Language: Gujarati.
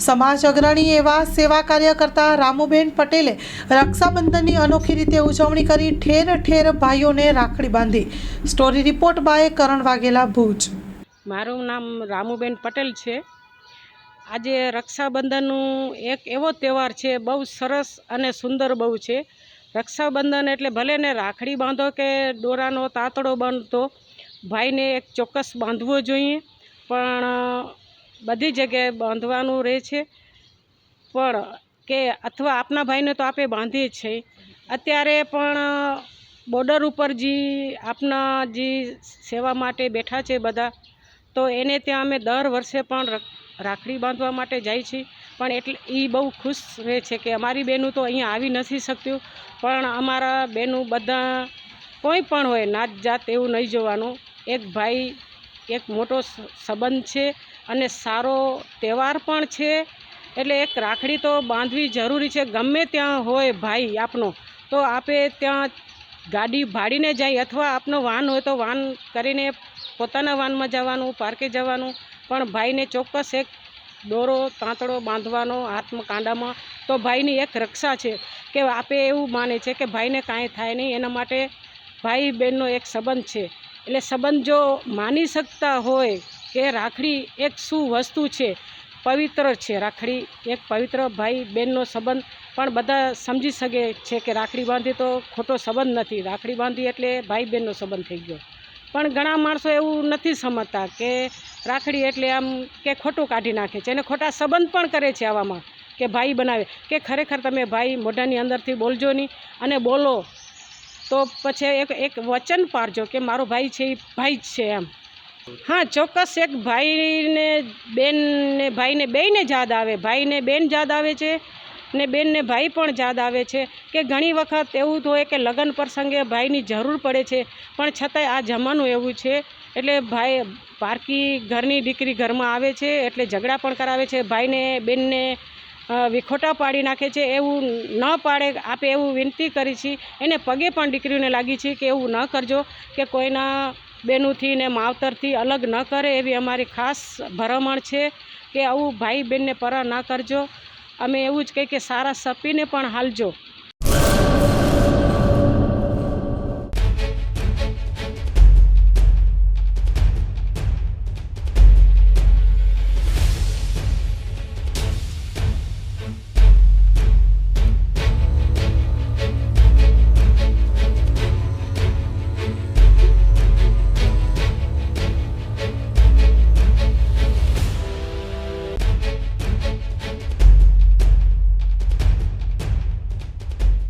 સમાજ અગ્રણી એવા સેવા કાર્ય કરતા રામુબેન પટેલે રક્ષાબંધનની અનોખી રીતે ઉજવણી કરી ઠેર ઠેર ભાઈઓને રાખડી બાંધી. Story report by Karan Vaghela Bhuj. મારું નામ રામુબેન પટેલ છે. આજે રક્ષાબંધનનું એક એવો તહેવાર છે, બહુ સરસ અને સુંદર બહુ છે. રક્ષાબંધન એટલે ભલે ને રાખડી બાંધો કે દોરાનો તાતડો બાંધતો, ભાઈને એક ચોક્કસ બાંધવો જોઈએ. પણ બધી જગ્યાએ બાંધવાનું રહે છે. પણ કે અથવા આપના ભાઈને તો આપે બાંધીએ જ છે. અત્યારે પણ બોર્ડર ઉપર જે આપના જે સેવા માટે બેઠા છે બધા, તો એને ત્યાં અમે દર વર્ષે પણ રાખડી બાંધવા માટે જાય છીએ પણ એટલે એ બહુ ખુશ રહે છે કે અમારી બહેનું તો અહીંયા આવી નથી શકતું. પણ અમારા બહેનું બધા કોઈ પણ હોય, નાત જાત એવું નહીં જોવાનું. એક ભાઈ એક મોટો સંબંધ છે અને સારો તહેવાર પણ છે. એટલે એક રાખડી તો બાંધવી જરૂરી છે. ગમે ત્યાં હોય ભાઈ આપનો, તો આપે ત્યાં ગાડી ભાડીને જાય અથવા આપનો વાહન હોય તો વાન કરીને પોતાના વાહનમાં જવાનું, પાર્કે જવાનું. પણ ભાઈને ચોક્કસ એક દોરો, તાંતડો બાંધવાનો હાથમાં કાંડામાં તો ભાઈની એક રક્ષા છે કે આપે એવું માને છે કે ભાઈને કાંઈ થાય નહીં. એના માટે ભાઈ બહેનનો એક સંબંધ છે. એટલે સંબંધ જો માની શકતા હોય કે રાખડી એક શું વસ્તુ છે, પવિત્ર છે. રાખડી એક પવિત્ર ભાઈ બહેનનો સંબંધ પણ બધા સમજી શકે છે કે રાખડી બાંધી તો ખોટો સંબંધ નથી. રાખડી બાંધી એટલે ભાઈ બહેનનો સંબંધ થઈ ગયો. પણ ઘણા માણસો એવું નથી સમજતા કે રાખડી એટલે આમ કે ખોટું કાઢી નાખે છે. અને ખોટા સંબંધ પણ કરે છે આવામાં કે ભાઈ બનાવે. કે ખરેખર તમે ભાઈ મોઢાની અંદરથી બોલજો નહીં અને બોલો. તો પછી એક એક વચન પાડજો કે મારો ભાઈ છે, એ ભાઈ જ છે એમ. હા, ચોક્કસ એક ભાઈને, બેનને, ભાઈને, બેયને યાદ આવે. ભાઈને બેન યાદ આવે છે ને બેનને ભાઈ પણ યાદ આવે છે કે ઘણી વખત એવું હોય કે લગ્ન પ્રસંગે ભાઈની જરૂર પડે છે, પણ છતાંય આ જમાનું એવું છે, એટલે ભાઈ પારકી ઘરની દીકરી ઘરમાં આવે છે, એટલે ઝઘડા પણ કરાવે છે, ભાઈને, બેનને વિખોટા પાડી નાખે છે, એવું ન પાડે, આપે એવું વિનંતી કરી છે. એને પગે પણ દીકરીઓને લાગી છે કે એવું ન કરજો, કે કોઈના બેનુંથી ને માવતરથી અલગ ન કરે એવી અમારી ખાસ ભરમણ છે કે આવું ભાઈ બહેનને પરા ના કરજો. અમે એવું જ કહીએ કે સારા સપીને પણ હાલજો.